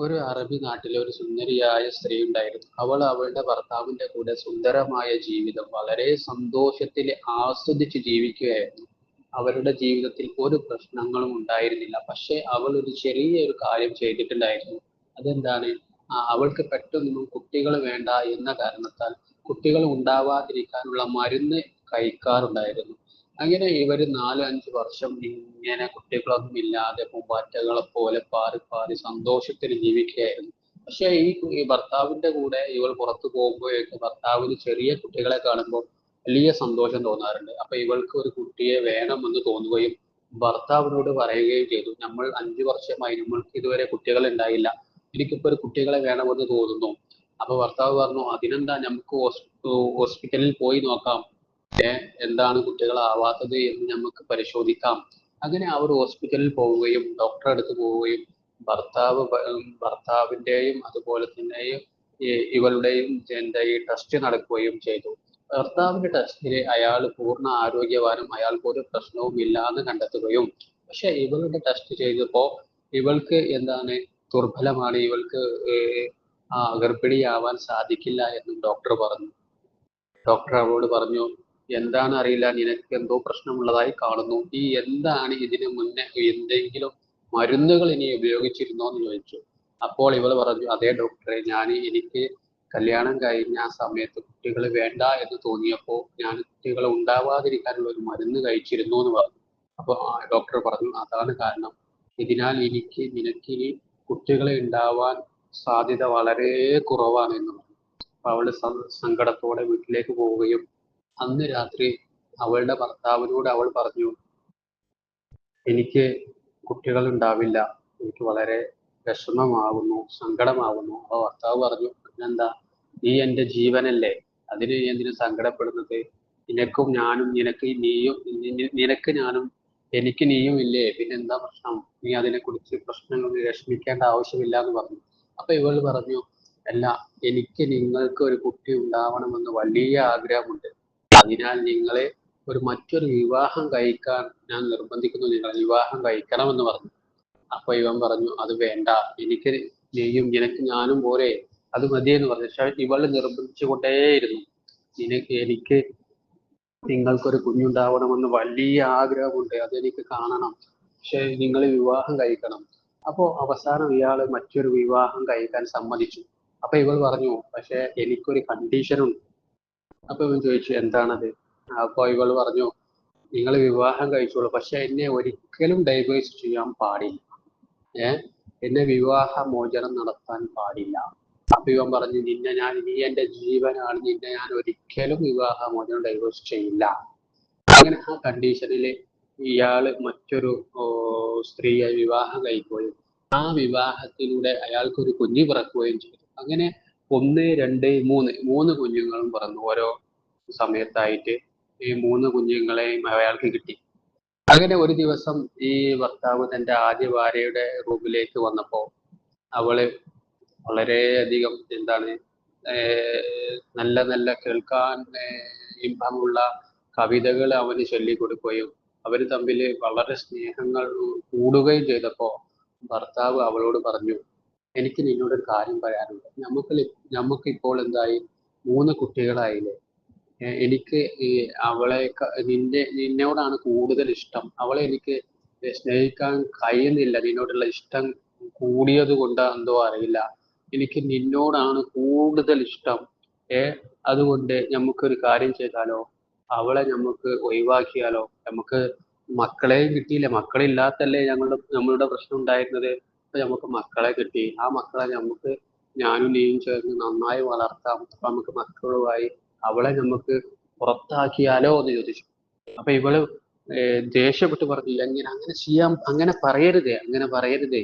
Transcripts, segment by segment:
ഒരു അറബി നാട്ടിലെ ഒരു സുന്ദരിയായ സ്ത്രീ ഉണ്ടായിരുന്നു. അവൾ അവളുടെ ഭർത്താവിന്റെ കൂടെ സുന്ദരമായ ജീവിതം വളരെ സന്തോഷത്തിൽ ആസ്വദിച്ച് ജീവിക്കുകയായിരുന്നു. അവരുടെ ജീവിതത്തിൽ ഒരു പ്രശ്നങ്ങളും ഉണ്ടായിരുന്നില്ല. പക്ഷെ അവൾ ഒരു ചെറിയ ഒരു കാര്യം ചെയ്തിട്ടുണ്ടായിരുന്നു. അതെന്താണ്? അവൾക്ക് പെട്ടെന്ന് കുട്ടികൾ വേണ്ട എന്ന കാരണത്താൽ കുട്ടികൾ ഉണ്ടാവാതിരിക്കാനുള്ള മരുന്ന് കഴിക്കാറുണ്ടായിരുന്നു. അങ്ങനെ ഇവർ നാല് അഞ്ച് വർഷം ഇങ്ങനെ കുട്ടികളൊന്നും ഇല്ലാതെ പൂമ്പാറ്റകളെ പോലെ പാറി പാറി സന്തോഷത്തിൽ ജീവിക്കുകയായിരുന്നു. പക്ഷെ ഈ ഈ ഭർത്താവിന്റെ കൂടെ ഇവൾ പുറത്തു പോകുമ്പോഴേക്ക് ഭർത്താവിന് ചെറിയ കുട്ടികളെ കാണുമ്പോൾ വലിയ സന്തോഷം തോന്നാറുണ്ട്. അപ്പൊ ഇവൾക്ക് ഒരു കുട്ടിയെ വേണമെന്ന് തോന്നുകയും ഭർത്താവിനോട് പറയുകയും ചെയ്തു. നമ്മൾ അഞ്ചു വർഷമായി നമ്മൾക്ക് ഇതുവരെ കുട്ടികൾ ഉണ്ടായില്ല. എനിക്കിപ്പോ ഒരു കുട്ടികളെ വേണമെന്ന് തോന്നുന്നു. അപ്പൊ ഭർത്താവ് പറഞ്ഞു അതിനെന്താ നമുക്ക് ഹോസ്പിറ്റലിൽ പോയി നോക്കാം. എന്താണ് കുട്ടികളാവാത്തത് എന്ന് നമുക്ക് പരിശോധിക്കാം. അങ്ങനെ അവർ ഹോസ്പിറ്റലിൽ പോവുകയും ഡോക്ടറെ അടുത്ത് പോവുകയും ഭർത്താവ് ഭർത്താവിന്റെയും അതുപോലെ തന്നെ ഇവളുടെയും എന്താ ഈ ടെസ്റ്റ് നടക്കുകയും ചെയ്തു. ഭർത്താവിന്റെ ടെസ്റ്റിൽ അയാൾ പൂർണ ആരോഗ്യവാനും അയാൾക്ക് ഒരു പ്രശ്നവും ഇല്ലാന്ന് കണ്ടെത്തുകയും പക്ഷെ ഇവളുടെ ടെസ്റ്റ് ചെയ്തപ്പോ ഇവൾക്ക് എന്താണ് ദുർബലമാണ്. ഇവൾക്ക് ഗർഭിണിയാവാൻ സാധിക്കില്ല എന്നും ഡോക്ടർ പറഞ്ഞു. ഡോക്ടർ അവളോട് പറഞ്ഞു എന്താണ് അറിയില്ല നിനക്ക് എന്തോ പ്രശ്നമുള്ളതായി കാണുന്നു. ഈ എന്താണ് ഇതിനു മുന്നേ എന്തെങ്കിലും മരുന്നുകൾ ഇനി ഉപയോഗിച്ചിരുന്നോ എന്ന് ചോദിച്ചു. അപ്പോൾ ഇവൾ പറഞ്ഞു അതേ ഡോക്ടറെ ഞാൻ എനിക്ക് കല്യാണം കഴിഞ്ഞ ആ സമയത്ത് കുട്ടികൾ വേണ്ട എന്ന് തോന്നിയപ്പോൾ ഞാൻ കുട്ടികൾ ഉണ്ടാവാതിരിക്കാനുള്ള ഒരു മരുന്ന് കഴിച്ചിരുന്നു എന്ന് പറഞ്ഞു. അപ്പോൾ ഡോക്ടർ പറഞ്ഞു അതാണ് കാരണം. ഇതിനാൽ എനിക്ക് നിനക്കിനി കുട്ടികളെ ഉണ്ടാവാൻ സാധ്യത വളരെ കുറവാണ് എന്ന് പറഞ്ഞു. അവൾ സങ്കടത്തോടെ വീട്ടിലേക്ക് പോവുകയും അന്ന് രാത്രി അവളുടെ ഭർത്താവിനോട് അവൾ പറഞ്ഞു എനിക്ക് കുട്ടികൾ ഉണ്ടാവില്ല എനിക്ക് വളരെ വിഷമമാകുന്നു സങ്കടമാകുന്നു അപ്പൊ ഭർത്താവ് പറഞ്ഞു പിന്നെന്താ? നീ എന്റെ ജീവനല്ലേ. അതിന് നീ എന്തിനു സങ്കടപ്പെടുന്നത്? നിനക്കും ഞാനും നിനക്ക് നീയും നിനക്ക് ഞാനും എനിക്ക് നീയും ഇല്ലേ? പിന്നെന്താ പ്രശ്നം? നീ അതിനെ കുറിച്ച് പ്രശ്നങ്ങൾ വിഷമിക്കേണ്ട ആവശ്യമില്ല എന്ന് പറഞ്ഞു. അപ്പൊ ഇവൾ പറഞ്ഞു അല്ല എനിക്ക് നിങ്ങൾക്ക് ഒരു കുട്ടി ഉണ്ടാവണമെന്ന് വലിയ ആഗ്രഹമുണ്ട്. അതിനാൽ നിങ്ങളെ ഒരു മറ്റൊരു വിവാഹം കഴിക്കാൻ ഞാൻ നിർബന്ധിക്കുന്നു. നിങ്ങൾ വിവാഹം കഴിക്കണമെന്ന് പറഞ്ഞു. അപ്പൊ ഇവൻ പറഞ്ഞു അത് വേണ്ട. എനിക്ക് നീയും നിനക്ക് ഞാനും പോരെ. അത് മതിയെന്ന് പറഞ്ഞു. പക്ഷെ ഇവൾ നിർബന്ധിച്ചു കൊണ്ടേയിരുന്നു നിനക്ക് എനിക്ക് നിങ്ങൾക്കൊരു കുഞ്ഞുണ്ടാവണമെന്ന് വലിയ ആഗ്രഹമുണ്ട്. അതെനിക്ക് കാണണം. പക്ഷെ നിങ്ങൾ വിവാഹം കഴിക്കണം. അപ്പോ അവസാനം ഇയാൾ മറ്റൊരു വിവാഹം കഴിക്കാൻ സമ്മതിച്ചു. അപ്പൊ ഇവൾ പറഞ്ഞു പക്ഷെ എനിക്കൊരു കണ്ടീഷൻ ഉണ്ട്. അപ്പൊ ഇവൻ ചോദിച്ചു എന്താണത്? അപ്പൊ ഇവൾ പറഞ്ഞു നിങ്ങൾ വിവാഹം കഴിച്ചോളൂ. പക്ഷെ എന്നെ ഒരിക്കലും ഡൈവേഴ്സ് ചെയ്യാൻ പാടില്ല. ഏ? എന്നെ വിവാഹ മോചനം നടത്താൻ പാടില്ല. അപ്പൊ ഇവൻ പറഞ്ഞു നിന്നെ ഞാൻ നീ എന്റെ ജീവനാണ്. നിന്നെ ഞാൻ ഒരിക്കലും വിവാഹ മോചനം ഡൈവേഴ്സ് ചെയ്യില്ല. അങ്ങനെ ആ കണ്ടീഷനിൽ ഇയാൾ മറ്റൊരു സ്ത്രീയെ വിവാഹം കഴിക്കുകയും ആ വിവാഹത്തിലൂടെ അയാൾക്ക് ഒരു കുഞ്ഞ് പിറക്കുകയും ചെയ്തു. അങ്ങനെ ഒന്ന് രണ്ട് മൂന്ന്. മൂന്ന് കുഞ്ഞുങ്ങളും പിറന്നു. ഓരോ സമയത്തായിട്ട് ഈ മൂന്ന് കുഞ്ഞുങ്ങളെയും അയാൾക്ക് കിട്ടി. അങ്ങനെ ഒരു ദിവസം ഈ ഭർത്താവ് തന്റെ ആദ്യ ഭാര്യയുടെ റൂമിലേക്ക് വന്നപ്പോ അവൾ വളരെയധികം എന്താണ് നല്ല നല്ല കേൾക്കാൻ ഇമ്പമുള്ള കവിതകൾ അവന് ചൊല്ലിക്കൊടുക്കുകയും അവർ തമ്മിൽ വളരെ സ്നേഹങ്ങൾ കൂടുകയും ചെയ്തപ്പോ ഭർത്താവ് അവളോട് പറഞ്ഞു എനിക്ക് നിന്നോട് ഒരു കാര്യം പറയാനുണ്ട്. നമുക്ക് നമുക്ക് ഇപ്പോൾ എന്തായി? മൂന്ന് കുട്ടികളായില്ലേ? എനിക്ക് ഈ അവളെ നിന്റെ നിന്നോടാണ് കൂടുതൽ ഇഷ്ടം. അവളെ എനിക്ക് സ്നേഹിക്കാൻ കഴിയുന്നില്ല. നിന്നോടുള്ള ഇഷ്ടം കൂടിയത് കൊണ്ട് എന്തോ അറിയില്ല. എനിക്ക് നിന്നോടാണ് കൂടുതൽ ഇഷ്ടം. ഏ അതുകൊണ്ട് നമുക്കൊരു കാര്യം ചെയ്താലോ? അവളെ നമുക്ക് ഒഴിവാക്കിയാലോ? നമുക്ക് മക്കളെയും കിട്ടിയില്ല. മക്കളില്ലാത്തല്ലേ ഞങ്ങളുടെ നമ്മളുടെ പ്രശ്നം ഉണ്ടായിരുന്നത്? അപ്പൊ നമുക്ക് മക്കളെ കിട്ടി. ആ മക്കളെ നമുക്ക് ഞാനും നീയും ചേർന്ന് നന്നായി വളർത്താം. അപ്പൊ നമുക്ക് മക്കളുമായി അവളെ നമുക്ക് പുറത്താക്കിയാലോ എന്ന് ചോദിച്ചു. അപ്പൊ ഇവൾ ദേഷ്യപ്പെട്ട് പറഞ്ഞു എങ്ങനെ അങ്ങനെ ചെയ്യാം അങ്ങനെ പറയരുതേ അങ്ങനെ പറയരുതേ.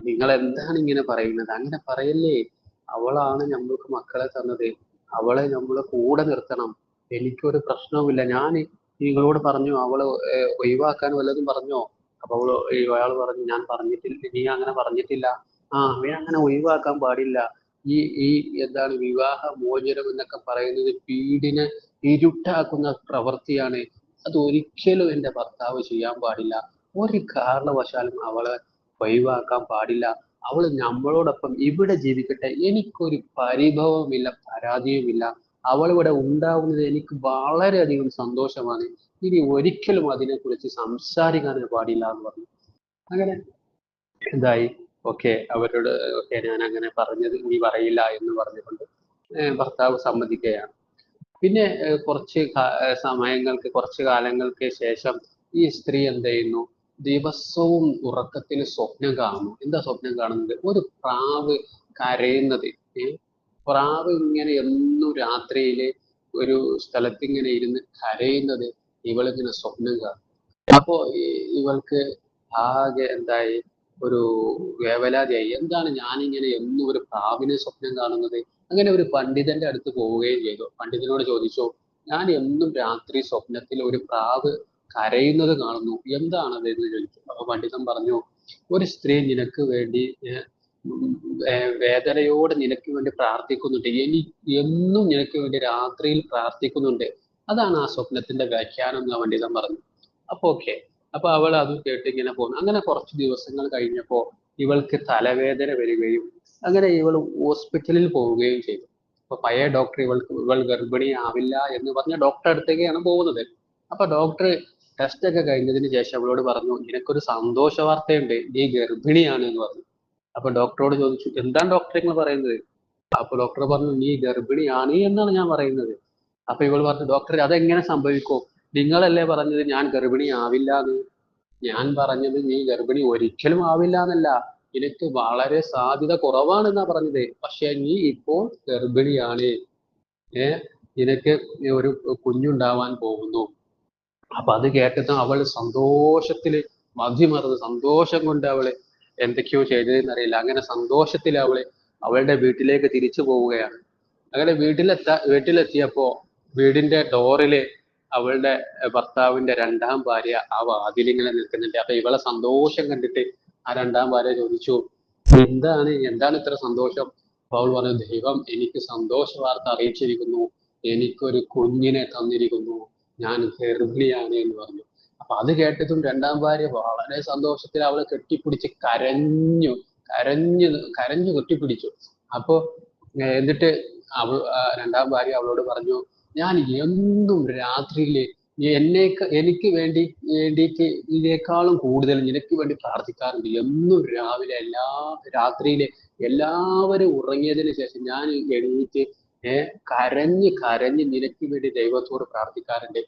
നിങ്ങൾ എന്താണ് ഇങ്ങനെ പറയുന്നത്? അങ്ങനെ പറയല്ലേ. അവളാണ് നമ്മൾക്ക് മക്കളെ തന്നത്. അവളെ നമ്മൾ കൂടെ നിർത്തണം. എനിക്കൊരു പ്രശ്നവുമില്ല. ഞാൻ നിങ്ങളോട് പറഞ്ഞു അവൾ ഒഴിവാക്കാൻ വല്ലതും പറഞ്ഞോ? അപ്പൊ അവൾ അയാൾ പറഞ്ഞു ഞാൻ പറഞ്ഞിട്ടില്ല നീ അങ്ങനെ പറഞ്ഞിട്ടില്ല. ആ അവൻ അങ്ങനെ ഒഴിവാക്കാൻ പാടില്ല. ഈ ഈ എന്താണ് വിവാഹ മോചനം എന്നൊക്കെ പറയുന്നത് വീടിനെ ഇരുട്ടാക്കുന്ന പ്രവൃത്തിയാണ്. അത് ഒരിക്കലും എന്റെ ഭർത്താവ് ചെയ്യാൻ പാടില്ല. ഒരു കാരണവശാലും അവളെ ഒഴിവാക്കാൻ പാടില്ല. അവൾ നമ്മളോടൊപ്പം ഇവിടെ ജീവിക്കട്ടെ. എനിക്കൊരു പരിഭവമില്ല പരാതിയുമില്ല. അവൾ ഇവിടെ ഉണ്ടാവുന്നത് എനിക്ക് വളരെയധികം സന്തോഷമാണ്. ഇനി ഒരിക്കലും അതിനെക്കുറിച്ച് സംസാരിക്കാൻ പാടില്ല എന്ന് പറഞ്ഞു. അങ്ങനെ എന്തായി? ഓക്കെ അവരോട് ഓക്കെ ഞാൻ അങ്ങനെ പറഞ്ഞത് ഇനി പറയില്ല എന്ന് പറഞ്ഞുകൊണ്ട് ഭർത്താവ് സമ്മതിക്കുകയാണ്. പിന്നെ കുറച്ച് സമയങ്ങൾക്ക് കുറച്ച് കാലങ്ങൾക്ക് ശേഷം ഈ സ്ത്രീ എന്ത് ചെയ്യുന്നു? ദിവസവും ഉറക്കത്തിൽ സ്വപ്നം കാണുന്നു. എന്താ സ്വപ്നം കാണുന്നത്? ഒരു പ്രാവ് കരയുന്നത് പ്രാവ് ഇങ്ങനെ എന്നും രാത്രിയിൽ ഒരു സ്ഥലത്ത് ഇങ്ങനെ ഇരുന്ന് കരയുന്നത് ഇവളിങ്ങനെ സ്വപ്നം കാണും അപ്പോ ഇവൾക്ക് ആകെ എന്തായി? ഒരു വേവലാതിയായി. എന്താണ് ഞാനിങ്ങനെ എന്നും ഒരു പ്രാവിനെ സ്വപ്നം കാണുന്നത്? അങ്ങനെ ഒരു പണ്ഡിതന്റെ അടുത്ത് പോവുകയും ചെയ്തു. പണ്ഡിതനോട് ചോദിച്ചു ഞാൻ എന്നും രാത്രി സ്വപ്നത്തിൽ ഒരു പ്രാവ് കരയുന്നത് കാണുന്നു. എന്താണത് എന്ന് ചോദിച്ചു. അപ്പൊ പണ്ഡിതൻ പറഞ്ഞു ഒരു സ്ത്രീ നിനക്ക് വേണ്ടി വേദനയോടെ നിനക്ക് വേണ്ടി പ്രാർത്ഥിക്കുന്നുണ്ട്. ഇനി എന്നും നിനക്ക് വേണ്ടി രാത്രിയിൽ പ്രാർത്ഥിക്കുന്നുണ്ട്. അതാണ് ആ സ്വപ്നത്തിന്റെ വ്യാഖ്യാനം എന്ന് പണ്ഡിതൻ പറഞ്ഞു. അപ്പൊ ഓക്കെ. അപ്പൊ അവൾ അത് കേട്ട് ഇങ്ങനെ പോകുന്നു അങ്ങനെ കുറച്ച് ദിവസങ്ങൾ കഴിഞ്ഞപ്പോ ഇവൾക്ക് തലവേദന വരികയും അങ്ങനെ ഇവൾ ഹോസ്പിറ്റലിൽ പോവുകയും ചെയ്തു. അപ്പൊ പഴയ ഡോക്ടർ ഇവൾക്ക് ഇവൾ ഗർഭിണിയാവില്ല എന്ന് പറഞ്ഞ ഡോക്ടറെ അടുത്തേക്കാണ് പോകുന്നത്. അപ്പൊ ഡോക്ടർ ടെസ്റ്റ് ഒക്കെ കഴിഞ്ഞതിന് ശേഷം അവളോട് പറഞ്ഞു നിനക്കൊരു സന്തോഷ വാർത്തയുണ്ട് നീ ഗർഭിണിയാണ് എന്ന് പറഞ്ഞു. അപ്പൊ ഡോക്ടറോട് ചോദിച്ചു എന്താണ് ഡോക്ടർ നിങ്ങൾ പറയുന്നത്? അപ്പൊ ഡോക്ടർ പറഞ്ഞു നീ ഗർഭിണിയാണ് എന്നാണ് ഞാൻ പറയുന്നത്. അപ്പൊ ഇവൾ പറഞ്ഞു ഡോക്ടർ അതെങ്ങനെ സംഭവിക്കും? നിങ്ങളല്ലേ പറഞ്ഞത് ഞാൻ ഗർഭിണി ആവില്ല എന്ന് ഞാൻ പറഞ്ഞത് നീ ഗർഭിണി ഒരിക്കലും ആവില്ല എന്നല്ല നിനക്ക് വളരെ സാധ്യത കുറവാണെന്നാ പറഞ്ഞത്. പക്ഷെ നീ ഇപ്പോൾ ഗർഭിണിയാണ്. ഏ നിനക്ക് ഒരു കുഞ്ഞുണ്ടാവാൻ പോകുന്നു. അപ്പൊ അത് കേട്ടിട്ട് അവൾ സന്തോഷത്തിൽ മതിമറന്ന് സന്തോഷം കൊണ്ട് അവൾ എന്തൊക്കെയോ ചെയ്തതെന്നറിയില്ല. അങ്ങനെ സന്തോഷത്തിൽ അവൾ അവളുടെ വീട്ടിലേക്ക് തിരിച്ചു പോവുകയാണ്. അങ്ങനെ വീട്ടിലെത്താ വീട്ടിലെത്തിയപ്പോ വീടിന്റെ ഡോറിൽ അവളുടെ ഭർത്താവിന്റെ രണ്ടാം ഭാര്യ ആ വാതിലിങ്ങനെ നിൽക്കുന്നുണ്ട്. അപ്പൊ ഇവളെ സന്തോഷം കണ്ടിട്ട് ആ രണ്ടാം ഭാര്യ ചോദിച്ചു എന്താണ് എന്താണ് ഇത്ര സന്തോഷം? അവൾ പറഞ്ഞു ദൈവം എനിക്ക് സന്തോഷ വാർത്ത അറിയിച്ചിരിക്കുന്നു. എനിക്കൊരു കുഞ്ഞിനെ തന്നിരിക്കുന്നു. ഞാൻ ഗർഭിണിയാണ് എന്ന് പറഞ്ഞു. അപ്പൊ അത് കേട്ടതും രണ്ടാം ഭാര്യ വളരെ സന്തോഷത്തിൽ അവളെ കെട്ടിപ്പിടിച്ച് കരഞ്ഞു കരഞ്ഞു കരഞ്ഞു കെട്ടിപ്പിടിച്ചു. അപ്പൊ എന്നിട്ട് അവൾ രണ്ടാം ഭാര്യ അവളോട് പറഞ്ഞു ഞാൻ എന്നും രാത്രിയിൽ എന്നെ എനിക്ക് വേണ്ടി വേണ്ടിയിട്ട് ഇതിനേക്കാളും കൂടുതൽ നിനക്ക് വേണ്ടി പ്രാർത്ഥിക്കാറുണ്ട്. എന്നും രാവിലെ എല്ലാ രാത്രിയിലെ എല്ലാവരും ഉറങ്ങിയതിന് ശേഷം ഞാൻ എണീറ്റ് ഏർ കരഞ്ഞ് കരഞ്ഞ് നിനക്ക് വേണ്ടി ദൈവത്തോട് പ്രാർത്ഥിക്കാറുണ്ട്.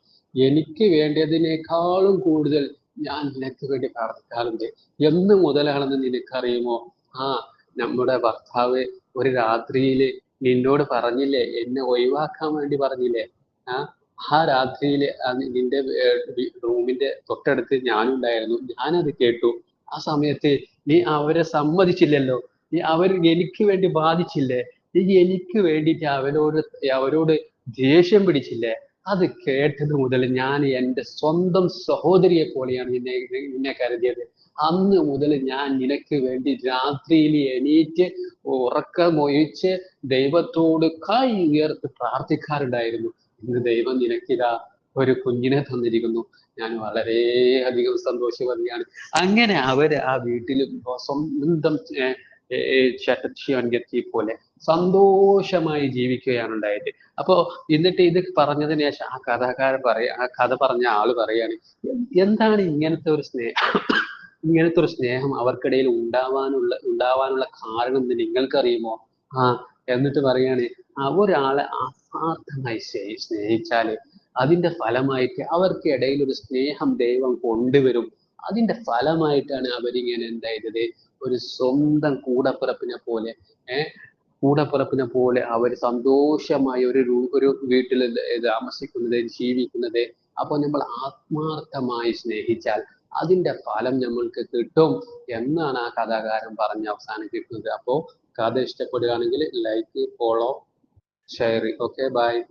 എനിക്ക് വേണ്ടതിനേക്കാളും കൂടുതൽ ഞാൻ നിനക്ക് വേണ്ടി പ്രാർത്ഥിക്കാറുണ്ട്. എന്ന് മുതലാണെന്ന് നിനക്കറിയുമോ? ആ നമ്മുടെ ഭർത്താവ് ഒരു രാത്രിയിൽ നിന്നോട് പറഞ്ഞില്ലേ? എന്നെ ഒഴിവാക്കാൻ വേണ്ടി പറഞ്ഞില്ലേ? ആ ആ രാത്രിയിൽ നിന്റെ റൂമിന്റെ തൊട്ടടുത്ത് ഞാനുണ്ടായിരുന്നു. ഞാനത് കേട്ടു. ആ സമയത്ത് നീ അവരെ സമ്മതിച്ചില്ലല്ലോ. നീ അവർ എനിക്ക് വേണ്ടി ബാധിച്ചില്ലേ? എനിക്ക് വേണ്ടിയിട്ട് അവരോട് അവരോട് ദേഷ്യം പിടിച്ചില്ലേ? അത് കേട്ടത് മുതൽ ഞാൻ എന്റെ സ്വന്തം സഹോദരിയെ പോലെയാണ് നിന്നെ നിന്നെ കരുതിയത്. അന്ന് മുതൽ ഞാൻ നിനക്ക് വേണ്ടി രാത്രിയിൽ എണീറ്റ് ഉറക്കമൊഴിച്ച് ദൈവത്തോട് കൈ ഉയർത്ത് പ്രാർത്ഥിക്കാറുണ്ടായിരുന്നു. ഇന്ന് ദൈവം നിനക്കിതാ ഒരു കുഞ്ഞിനെ തന്നിരിക്കുന്നു. ഞാൻ വളരെ അധികം സന്തോഷവതിയാണ്. അങ്ങനെ അവർ ആ വീട്ടിലും സ്വന്തം പോലെ സന്തോഷമായി ജീവിക്കുകയാണ് ഉണ്ടായത്. അപ്പോ എന്നിട്ട് ഇത് പറഞ്ഞതിന് ശേഷം ആ കഥാകാരൻ പറയാ ആ കഥ പറഞ്ഞ ആൾ പറയാണ് എന്താണ് ഇങ്ങനത്തെ ഒരു സ്നേഹം ഇങ്ങനത്തെ ഒരു സ്നേഹം അവർക്കിടയിൽ ഉണ്ടാവാനുള്ള ഉണ്ടാവാനുള്ള കാരണം എന്ന് നിങ്ങൾക്കറിയുമോ? ആ എന്നിട്ട് പറയാണ് ഒരാളെ ആത്മാർത്ഥമായി സ്നേഹി സ്നേഹിച്ചാൽ അതിന്റെ ഫലമായിട്ട് അവർക്ക് ഇടയിൽ ഒരു സ്നേഹം ദൈവം കൊണ്ടുവരും. അതിന്റെ ഫലമായിട്ടാണ് അവരിങ്ങനെ എന്തായത്? ഒരു സ്വന്തം കൂടപ്പിറപ്പിനെ പോലെ ഏർ കൂടപ്പിറപ്പിനെ പോലെ അവർ സന്തോഷമായി ഒരു ഒരു വീട്ടിൽ താമസിക്കുന്നത് ജീവിക്കുന്നത്. അപ്പൊ നമ്മൾ ആത്മാർത്ഥമായി സ്നേഹിച്ചാൽ അതിന്റെ ഫലം നമ്മൾക്ക് കിട്ടും എന്നാണ് ആ കഥാകാരൻ പറഞ്ഞ് അവസാനിപ്പിക്കുന്നത്. അപ്പോ കഥ ഇഷ്ടപ്പെടുകയാണെങ്കിൽ like follow share okay bye